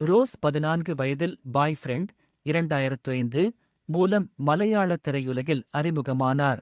Rose பதினான்கு வயதில் பாய் friend இரண்டாயிரத்து ஐந்து மூலம் மலையாள திரையுலகில் அறிமுகமானார்.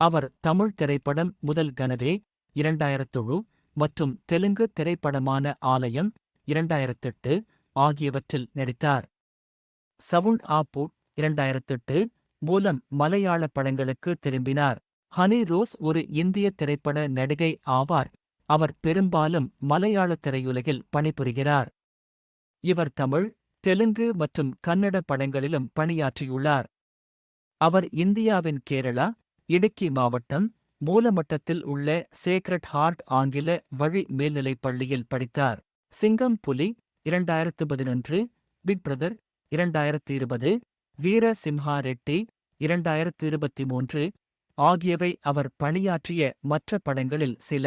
அவர் தமிழ் திரைப்படம் முதல் கனவே இரண்டாயிரத்துழு மற்றும் தெலுங்கு திரைப்படமான ஆலயம் இரண்டாயிரத்தெட்டு ஆகியவற்றில் நடித்தார். சவுண்ட் ஆப்பு இரண்டாயிரத்தெட்டு மூலம் மலையாள படங்களுக்கு திரும்பினார். ஹனி ரோஸ் ஒரு இந்திய திரைப்பட நடிகை ஆவார். அவர் பெரும்பாலும் மலையாள திரையுலகில் பணிபுரிகிறார். இவர் தமிழ் தெலுங்கு மற்றும் கன்னட படங்களிலும் பணியாற்றியுள்ளார். அவர் இந்தியாவின் கேரளா இடுக்கி மாவட்டம் மூலமட்டத்தில் உள்ள சேக்ரட் ஹார்ட் ஆங்கில வழி மேல்நிலைப் பள்ளியில் படித்தார். சிங்கம் புலி இரண்டாயிரத்து பதினொன்று பிக் பிரதர் இரண்டாயிரத்து இருபது வீர சிம்ஹா ரெட்டி இரண்டாயிரத்து இருபத்தி மூன்று ஆகியவை அவர் பணியாற்றிய மற்ற படங்களில் சில.